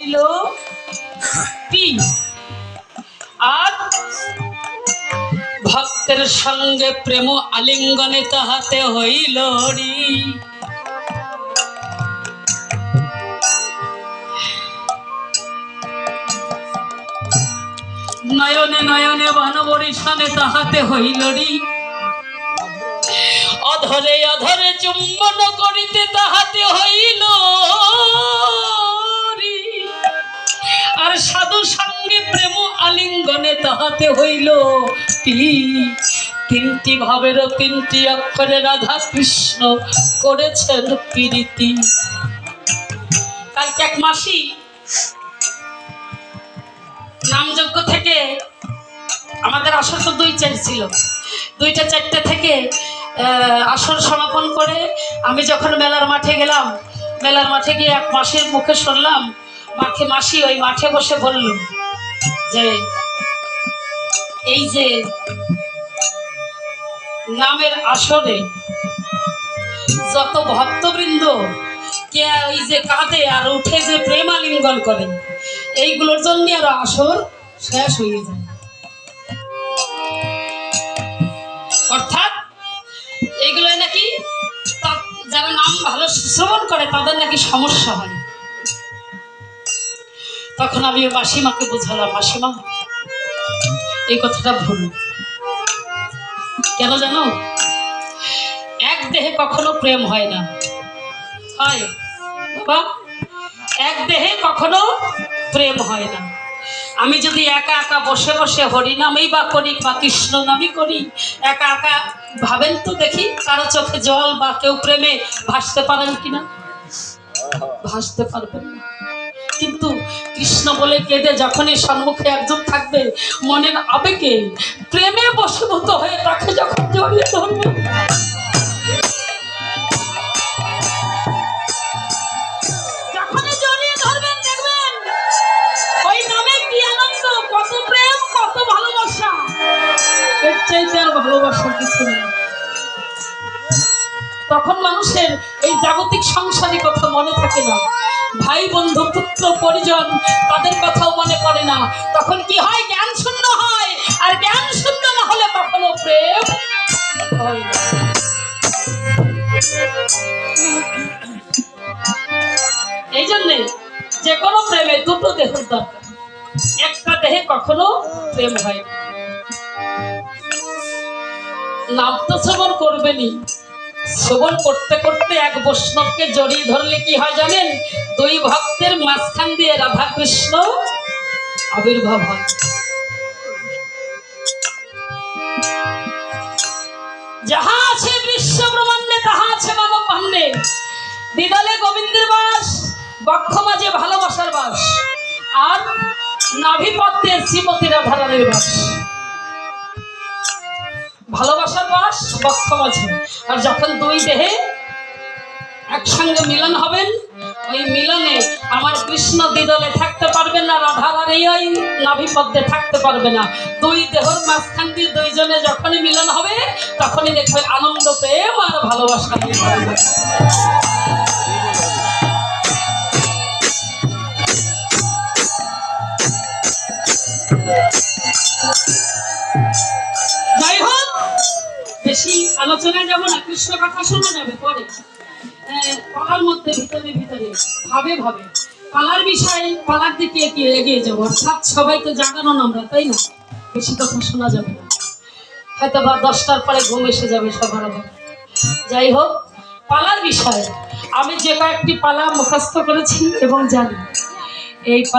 ছিল P R ভক্তের সঙ্গে প্রেম আলিঙ্গনে তাহাতে হইল রি নয়নে নয়নে বনবরিশনে তাহাতে হইল রি অধরে অধরে চুম্বন করিতে তাহাতে হইল। সঙ্গে প্রেম আলিঙ্গনে তাহাতে হইল। তিনটি ভাবের তিনটি অক্ষরে রাধা কৃষ্ণ করেছেন প্রীতি। কালকে এক মাসি নামযজ্ঞ থেকে আমাদের আসর তো দুই চার ছিল। দুইটা চারটে থেকে আসর সমাপন করে আমি যখন মেলার মাঠে গেলাম, মেলার মাঠে গিয়ে এক মাসির মুখে শুনলাম মাঠে মাসি ওই মাঠে বসে বলল যে, এই যে নামের আসরে যত ভক্তবৃন্দ কে ওই যে কাঁদে আর উঠে যে প্রেমালিঙ্গন করে, এইগুলোর জন্য আর আসর শেষ হয়ে যায়। অর্থাৎ এইগুলো নাকি যারা নাম ভালো শ্রবণ করে, তাদের নাকি সমস্যা হয়। তখন আমি মাসিমাকে বুঝালাম, মাসিমা, এই কথাটা ভুল। কেন জানো? এক দেহে কখনো প্রেম হয় না। হয়। বাবা, এক দেহে কখনো প্রেম হয় না। আমি যদি একা একা বসে বসে হরিনামই বা করি বা কৃষ্ণ নামই করি, একা একা ভাবেন তো দেখি কারও চোখে জল বা কেউ প্রেমে ভাসতে পারেন কিনা? ভাসতে পারবেন না। কৃষ্ণ বলে কেঁদে যখনই সম্মুখে একজন থাকবে, মনের আবেগে প্রেমে বশীভূত হয়ে তাকে যখন জড়িয়ে ধরবে। যখনই জড়িয়ে ধরবেন তখন মানুষের এই জাগতিক সংসারের কথা মনে থাকে না। ভাই, বন্ধু, পুত্র, পরিজন, তাদের কথাও মনে পড়ে না। তখন কি হয়? জ্ঞান শূন্য হয়। আর জ্ঞান শূন্য না হলে কখনো প্রেম। এই জন্যে যে কোনো প্রেমে দুটো দেহের দরকার। একটা দেহে কখনো প্রেম হয় নাম তো শ্রবণ করবেনই। শ্রবণ করতে করতে এক বৈষ্ণবকে জড়িয়ে ধরলে কি হয় জানেন? দুই ভক্তের মাঝখান দিয়ে রাধা কৃষ্ণ আবির্ভাব হয়। যাহা আছে বিশ্ব ব্রহ্মাণ্ডে, তাহা আছে মানব ভাণ্ডে দিদালে গোবিন্দের বাস, বক্ষ মাঝে ভালোবাসার বাস। আর নাভি পদ্মে শ্রীমতী রাধারানীর বাস। ভালোবাসার বাস বক্ষ মাঝে আর যখন দুই দেহে একসঙ্গে মিলন হবেন, ওই মিলনে আমার কৃষ্ণ দিদলে থাকতে পারবে না রাধা ওই নাভি পদ্মে থাকতে পারবে না। দুই দেহর মাঝখান দিয়ে দুইজনে যখনই মিলন হবে, তখনই দেখবে আনন্দ, প্রেম আর ভালোবাসা। বেশি আলোচনায় যাব না, কৃষ্ণ কথা শোনা যাবে পরে। পালার মধ্যে, ভিতরে ভিতরে, ভাবে ভাবে। পালার বিষয়ে পালার দিকে এগিয়ে এগিয়ে যাব। অর্থাৎ সবাই তো জাগানো আমরা, তাই না? বেশি কথা শোনা যাবে না। হয়তো বা দশটার পরে ঘুম এসে যাবে সবার যাই হোক, পালার বিষয়ে আমি যে কয়েকটি পালা মুখস্থ করেছি এবং জানি, এই পালা